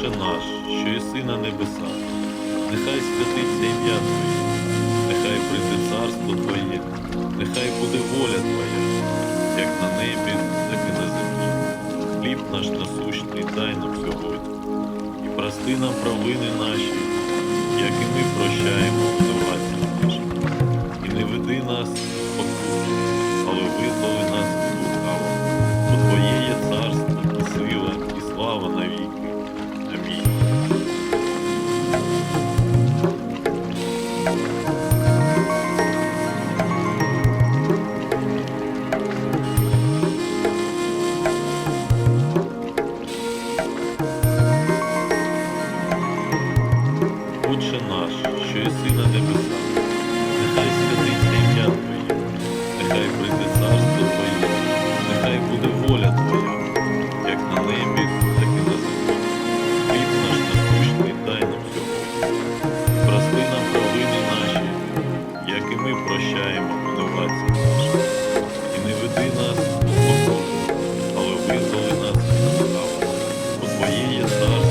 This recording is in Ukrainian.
наш, що єси на небесах, нехай святиться ім'я Твоє, нехай прийде царство Твоє, нехай буде воля Твоя, як на небі, так і на землі. Хліб наш насущний дай нам сьогодні, і прости нам провини наші, як і ми прощаємо винуватцям нашим. І не веди нас в спокусу, але визволи нас від лукавого. Бо Твоє є царство, і сила, і слава навіки. Отче наш, що єси на небесах, нехай святиться Isso.